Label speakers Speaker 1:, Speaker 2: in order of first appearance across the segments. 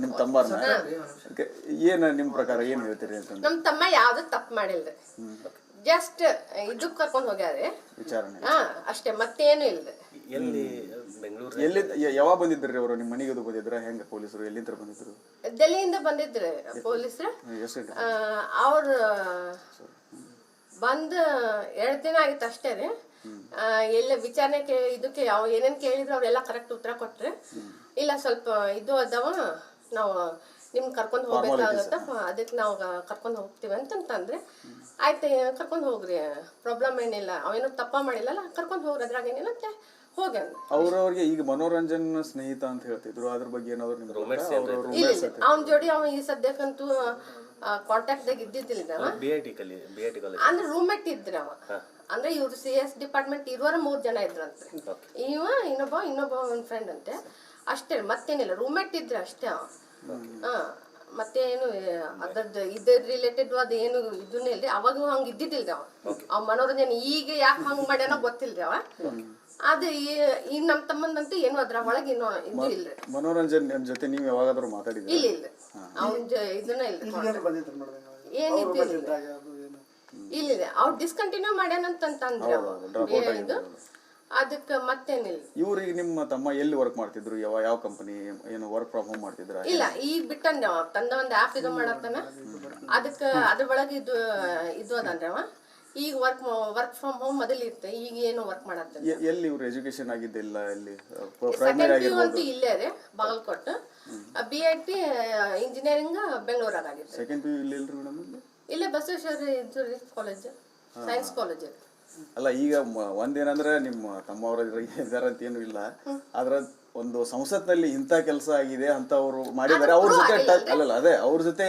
Speaker 1: ನಿಮ್ಮ ತಮ್ಮನ. ಏನ್ ನಿಮ್ ಪ್ರಕಾರ ಏನ್ ಹೇಳ್ತೀರಿ ಅಂತಂದ್ರೆ?
Speaker 2: ನಮ್ ತಮ್ಮ ಯಾವ್ದು ತಪ್ಪು ಮಾಡಿಲ್ರಿ. ಜಸ್ಟ್ ಇದಕ್ ಕರ್ಕೊಂಡ್ ಹೋಗ್ಯಾರೆ.
Speaker 1: ವಿಚಾರಣೆ.
Speaker 2: ಹಾ ಅಷ್ಟೇ ಮತ್ತೇನು ಇಲ್ರಿ.
Speaker 3: ಎಲ್ಲಿ ಬೆಂಗಳೂರು
Speaker 1: ಎಲ್ಲಿ ಯಾವಾಗ ಬಂದಿದ್ರಿ ಅವರು? ನಿಮ್ಮ ಮನೆಗೆ ಅದು ಬಂದಿದ್ರ? ಹೆಂಗ ಪೊಲೀಸರು ಎಲ್ಲಿಂದ ಬಂದಿದ್ರು?
Speaker 2: ಡೆಲ್ಲಿಯಿಂದ ಬಂದಿದ್ರು ಪೊಲೀಸರು. ಅವ್ರು ಅವ್ರ ಎರಡು ದಿನ ಆಗಿತ್ತು ಅಷ್ಟೇ ರೀ. ಆ, ಎಲ್ಲ ವಿಚಾರಣೆ ಕೇ ಇದಕ್ಕೆ ಯಾವ ಏನೇನ್ ಕೇಳಿದ್ರು ಅವ್ರೆಲ್ಲ ಕರೆಕ್ಟ್ ಉತ್ತರ ಕೊಟ್ರು. ಇಲ್ಲ ಸ್ವಲ್ಪ ಇದು ಅದಾವ. ನಾವು ನಿಮ್ಗೆ ಕರ್ಕೊಂಡು ಹೋಗ್ಬೇಕಾಗತ್ತ. ಅದಕ್ಕೆ ನಾವು ಕರ್ಕೊಂಡು ಹೋಗ್ತೀವಿ ಅಂತಂತಂದ್ರೆ ಆಯ್ತು ಕರ್ಕೊಂಡು ಹೋಗ್ರಿ ಪ್ರಾಬ್ಲಮ್ ಏನಿಲ್ಲ. ಅವೇನು ತಪ್ಪ ಮಾಡಿಲ್ಲಲ್ಲ ಕರ್ಕೊಂಡು ಹೋಗ್ರಿ ಅದ್ರಾಗ ಏನಿಲ್ಲ ಅಂತ ಹೋಗಿ ಅಂದ
Speaker 1: ಅವ್ರವ್ರಿಗೆ ಈಗ ಮನೋರಂಜನ್ ಸ್ನೇಹಿತ ಅಂತ ಹೇಳ್ತಿದ್ರು ಅದ್ರ ಬಗ್ಗೆ ಏನಾದ್ರು ನಿಮ್ಗೆ
Speaker 2: ಅವನ ಜೋಡಿ ಅವ ಈ ಸದ್ಯಕ್ಕಂತೂ ಕಾಂಟ್ಯಾಕ್ಟ್ ದಾಗ ಇದ್ದಿದ್ದಿಲ್ಲ ಅಂದ್ರೆ ರೂಮ್ಮೇಟ್ ಇದ್ರ ಅವ. ಅಂದ್ರೆ ಇವ್ರು ಸಿ ಎಸ್ ಡಿಪಾರ್ಟ್ಮೆಂಟ್ ಇರುವರ ಮೂರ್ ಜನ ಇದ್ರಂತೆ ಇವ ಇನ್ನೊಬ್ಬ ಇನ್ನೊಬ್ಬ ಒಂದ್ ಫ್ರೆಂಡ್ ಅಂತೆ. ಅಷ್ಟೇ ಮತ್ತೇನಿಲ್ಲ. ರೂಮ್ಮೇಟ್ ಇದ್ರೆ ಅಷ್ಟೇ ಅವ. ಹಾ ಮತ್ತೇನು ಅದ್ರದ್ದು ಇದ್ರ ರಿಲೇಟೆಡ್ ಅದ ಏನು ಇದನ್ನೇ ಇಲ್ರಿ. ಅವಾಗ ಹಂಗ ಇದ್ದಿದ್ದಿಲ್ರಿ ಅವ. ಅವ್ ಮನೋರಂಜನೆ ಈಗ ಯಾಕೆ ಹಂಗ ಮಾಡ್ಯಾನ ಗೊತ್ತಿಲ್ರಿ ಅವ. ಅದು ಈ- ನಮ್ಮ ನಮ್ ತಮ್ಮಂದಂತೂ ಏನು ಅದ್ರ ಒಳಗ ಏನು ಇದು ಇಲ್ರಿ.
Speaker 1: ಮನೋರಂಜನ್ ನಿಮ್ ಜೊತೆ ನೀವು ಯಾವಾಗಾದ್ರೂ ಮಾತಾಡಿದ್ರಿ
Speaker 2: ಇಲ್ಲ ಇಲ್ಲ. ಅವನ್ ಇದನ್ನ ಇಲ್ಲ
Speaker 4: ಏನು
Speaker 2: ಏನಿದ್ದು ಇಲ್ಲ ಇಲ್ಲ. ಅವ್ರು ಡಿಸ್ಕಂಟಿನ್ಯೂ ಮಾಡ್ಯಾನಂತಂದ್ರೆ ಇದು ಅದಕ್ಕೆ ಮತ್ತೇನಿಲ್ಲ.
Speaker 1: ಇವ್ರಿಗೆ ನಿಮ್ಮ ತಮ್ಮ ಎಲ್ಲಿ ವರ್ಕ್ ಮಾಡ್ತಿದ್ರು? ಯಾವ ಯಾವ ಕಂಪನಿ ಏನು ವರ್ಕ್ ಫ್ರಮ್ ಹೋಮ್ ಮಾಡ್ತಿದ್ರ?
Speaker 2: ಇಲ್ಲ ಈಗ ಬಿಟ್ಟಂದ ತಂದ ಒಂದು ಆ್ಯಪ್ ಇದು ಮಾಡತ್ತಾನ. ಅದಕ್ಕೆ ಅದ್ರ ಒಳಗೆ ಇದು ಇದು ಅದನ್ರಿ ಅವ. ಈಗ ವರ್ಕ್ ವರ್ಕ್ ಫ್ರಮ್ ಹೋಮ್ ಮೊದಲು ಇತ್ತು ಈಗ ಏನು ವರ್ಕ್ ಮಾಡತ್ತ
Speaker 1: ಎಲ್ಲಿ ಇವ್ರು ಎಜುಕೇಶನ್ ಆಗಿದ್ದಿಲ್ಲ ಎಲ್ಲಿ? ಪ್ರೈಮರಿ ಆಗಿರ್ಬೋದು.
Speaker 2: ಅಂತೂ ಇಲ್ಲೇ ರೀ Bagalkot. B I T engineering ಬೆಂಗಳೂರಾಗ ಆಗಿತ್ತು.
Speaker 1: ಸೆಕೆಂಡ್ ಪಿ ಯು ಇಲ್ಲಿ ಇಲ್ರಿ ಮೇಡಮ್ ಇಲ್ಲೇ?
Speaker 2: ಬಸವೇಶ್ವರ ಇದು ಕಾಲೇಜ್ ಸೈನ್ಸ್ ಕಾಲೇಜ್
Speaker 1: ಅಲ್ಲ ಈಗ ಒಂದೇನಂದ್ರೆ ನಿಮ್ಮ ತಮ್ಮವ್ರ ಇದ್ರ ಏನು ಇಲ್ಲ. ಆದ್ರ ಒಂದು ಸಂಸತ್ನಲ್ಲಿ ಇಂಥ ಕೆಲಸ ಆಗಿದೆ ಅಂತ ಅವರು ಮಾಡಿದ್ದಾರೆ ಅವ್ರ ಜೊತೆ ಟಚ್ ಅಲ್ಲಲ್ಲ ಅದೇ ಅವ್ರ ಜೊತೆ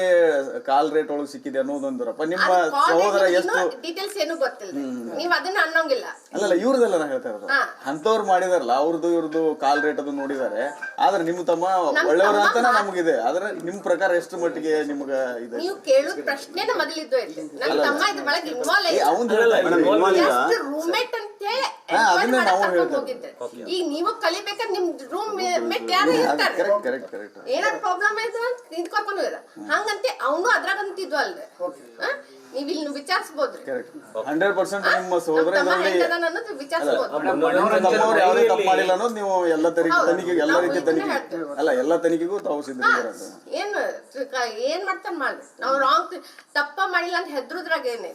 Speaker 1: ಕಾಲ್ ರೇಟ್ ಒಳಗೆ ಸಿಕ್ಕಿದೆ ಅನ್ನೋದೊಂದರಪ್ಪ ನಿಮ್ಮ ಸಹೋದರ ಎಷ್ಟು
Speaker 2: ಡೀಟೇಲ್ಸ್ ಏನು ಗೊತ್ತಿಲ್ಲ. ನೀವು ಅದನ್ನ ಅನ್ನೋಂಗಿಲ್ಲ.
Speaker 1: ಅಲ್ಲಲ್ಲ ಇವ್ರದೆಲ್ಲ ನಾ ಹೇಳ್ತಾ ಇರೋದು. ಅಂತವ್ರು ಮಾಡಿದಾರಲ್ಲ ಅವ್ರದ್ದು ಇವ್ರದ್ದು ಕಾಲ್ ರೇಟ್ ಅದು ನೋಡಿದ್ದಾರೆ ಆದ್ರೆ ನಿಮ್ಮ ತಮ್ಮ ಒಳ್ಳೆಯವ್ರ ಅಂತಾನೆ ನಮಗಿದೆ. ಆದ್ರೆ ನಿಮ್ ಪ್ರಕಾರ ಎಷ್ಟು ಮಟ್ಟಿಗೆ ನಿಮ್ಗ ಇದೆ?
Speaker 2: ನೀವು ಕೇಳೋ ಪ್ರಶ್ನೆನ ಮೊದಲಿದ್ದು ನನ್ನ ತಮ್ಮ ಇದು ಬಳಗ ಇನ್ವಾಲ್ವ್
Speaker 1: ಅವ್ನ್ ಹೇಳ್ತಾ
Speaker 2: ಜಸ್ಟ್ ರೂಮ್ಮೇಟ್ ಅಂತ
Speaker 1: ಅದನ್ನೇ ನಾವು ಹೇಳ್ತಾ
Speaker 2: ಹೋಗಿದ್ದೆ. ಈಗ ನೀವು ಕಲಿಬೇಕಾದ್ರೆ ನಿಮ್ ರೂಮ್ ಮೇಟ್ ಯಾರು ಇರ್ತಾರೆ.
Speaker 1: ಕರೆಕ್ಟ್ ಕರೆಕ್ಟ್ ಕರೆಕ್ಟ್
Speaker 2: ಏನಾರ ಪ್ರಾಬ್ಲಮ್ ಆಯ್ತು ಅಂತ ಹಂಗಂತೆ ಅವನು ಅದ್ರಾಗಂತಿದ್ವು ಅಲ್ರಿ. ಆ? ನೀವ್ ಇಲ್ಲಿ ವಿಚಾರಿಸ್ಬೋದ್ರಿ.
Speaker 1: ಹಂಡ್ರೆಡ್ ಪರ್ಸೆಂಟ್ ನಿಮ್ಮ ಸಹೋದರ
Speaker 2: ಅನ್ನೋದು ವಿಚಾರಿಸ್ಬೋದು.
Speaker 1: ಎಲ್ಲ ತನಿಖೆ. ಎಲ್ಲ ರೀತಿ ತನಿಖೆ ಅಲ್ಲ ಎಲ್ಲ ತನಿಖೆಗೂ ತಾವು ಸಿದ್ಧ ಅಂತ
Speaker 2: ಏನ್ ಏನ್ ಮಾಡ್ತಾನ ಮಾಡ್ರಿ. ನಾವು ರಾಂಗ್ ತಪ್ಪ ಮಾಡಿಲ್ಲ ಅಂತ ಹೆದ್ರುದ್ರಾಗ ಏನೇ?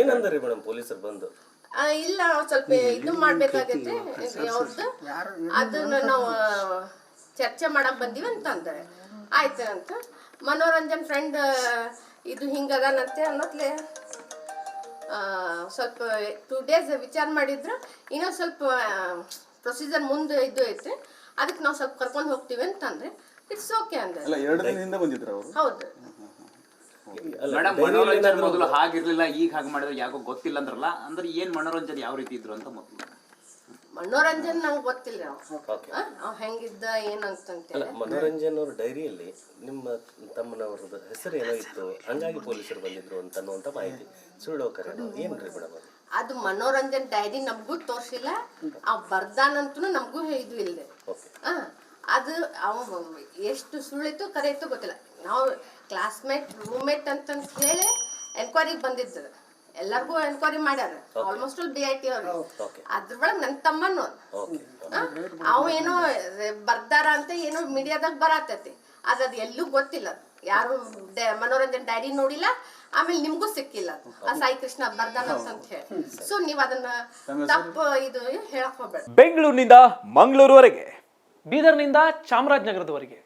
Speaker 3: ಏನಂದ್ರಿ ಮೇಡಮ್ ಪೊಲೀಸರು ಬಂದು?
Speaker 2: ಇಲ್ಲ ಸ್ವಲ್ಪ ಇದು ಮಾಡ್ಬೇಕಾಗತ್ತೆ. ಅವ್ರದ್ದು ಅದನ್ನ ನಾವು ಚರ್ಚೆ ಮಾಡಕ್ ಬಂದೀವಿ ಅಂತ ಅಂತಾರೆ ಆಯ್ತು ಅಂತ. ಮನೋರಂಜನ್ ಫ್ರೆಂಡ್ ಇದು ಹಿಂಗದಾನಂತೆ ಅನ್ನೋತ್ಲೆ ಸ್ವಲ್ಪ ಟೂ ಡೇಸ್ ವಿಚಾರ ಮಾಡಿದ್ರ. ಇನ್ನೂ ಸ್ವಲ್ಪ ಪ್ರೊಸೀಜರ್ ಮುಂದೆ ಇದು ಐತೆ. ಅದಕ್ಕೆ ನಾವು ಸ್ವಲ್ಪ ಕರ್ಕೊಂಡು ಹೋಗ್ತೀವಿ ಅಂತಂದ್ರೆ ಇಟ್ಸ್ ಓಕೆ ಅಂದ್ರೆ ಹೌದು.
Speaker 5: ಮೇಡಮ್ ಮನೋರಂಜನೆ ಮೊದಲು ಹಾಗಿರ್ಲಿಲ್ಲ ಈಗ ಹಾಗೆ ಮಾಡಿದ್ರೆ ಯಾಕೋ ಗೊತ್ತಿಲ್ಲ ಅಂದ್ರಲ್ಲ ಅಂದ್ರೆ ಏನ್ ಮನೋರಂಜನೆ ಯಾವ ರೀತಿ ಇದ್ರು ಅಂತ ಮೊದಲು.
Speaker 2: ಮನೋರಂಜನ್ ನಂಗೆ ಗೊತ್ತಿಲ್ಲ. ಅವ
Speaker 3: ಓಕೆ
Speaker 2: ಅವ್ ಹೆಂಗಿದ್ದ ಏನಂತಂತೆ
Speaker 3: ಅಲ್ಲ ಮನೋರಂಜನ್ ಅವ್ರ ಡೈರಿಯಲ್ಲಿ ನಿಮ್ಮ ತಮ್ಮನವ್ರದ್ದು ಹೆಸರು ಏನೋ ಇತ್ತು ಹಂಗಾಗಿ ಪೊಲೀಸರು ಬಂದಿದ್ರು ಅಂತ ಅನ್ನುವಂತ ಮಾಹಿತಿ. ಸುಳ್ಳು ಏನ್ರಿ ಮೇಡಮ್ ಅದು?
Speaker 2: ಅದು ಮನೋರಂಜನ್ ಡೈರಿ ನಮಗೂ ತೋರಿಸಿಲ್ಲ ಆ ಬರ್ದಾನಂತೂ ನಮಗೂ ಇದು ಇಲ್ಲದೆ ಅದು ಅವ ಎಷ್ಟು ಸುಳ್ಳಿತ್ತು ಕರೆ ಇತ್ತು ಗೊತ್ತಿಲ್ಲ. ನಾವು ಕ್ಲಾಸ್ಮೇಟ್ ರೂಮ್ಮೇಟ್ ಅಂತಂತ ಹೇಳಿ ಎನ್ಕ್ವೈರಿಗೆ ಬಂದಿದ್ದು ಎಲ್ಲರಿಗೂ ಎನ್ಕ್ವೈರಿ ಮಾಡ್ಯಾರ. Almost all B I T ಅವ್ರು.
Speaker 3: Okay.
Speaker 2: ಅದ್ರ ಒಳಗೆ ನನ್ನ ತಮ್ಮನು ಅವ ಏನೋ ಬರ್ದಾರ ಅಂತ ಏನೋ ಮೀಡಿಯಾದಾಗ ಬರತೈತಿ. ಅದ್ ಅದು ಎಲ್ಲೂ ಗೊತ್ತಿಲ್ಲ. ಯಾರು ಮನೋರಂಜನ್ ಡೈರಿ ನೋಡಿಲ್ಲ ಆಮೇಲೆ ನಿಮ್ಗೂ ಸಿಕ್ಕಿಲ್ಲ. ಅದು. ಆ ಸಾಯಿ ಕೃಷ್ಣ ಬರ್ದಾನ ಅಂತ ಹೇಳಿ. ಸೊ ನೀವ್ ಅದನ್ನ ತಪ್ಪು ಇದು ಹೇಳಕ್ ಹೋಗ್ಬೇಡ.
Speaker 6: ಬೆಂಗಳೂರಿನಿಂದ ಮಂಗಳೂರುವರೆಗೆ ಬೀದರ್ನಿಂದ ಚಾಮರಾಜನಗರದವರೆಗೆ.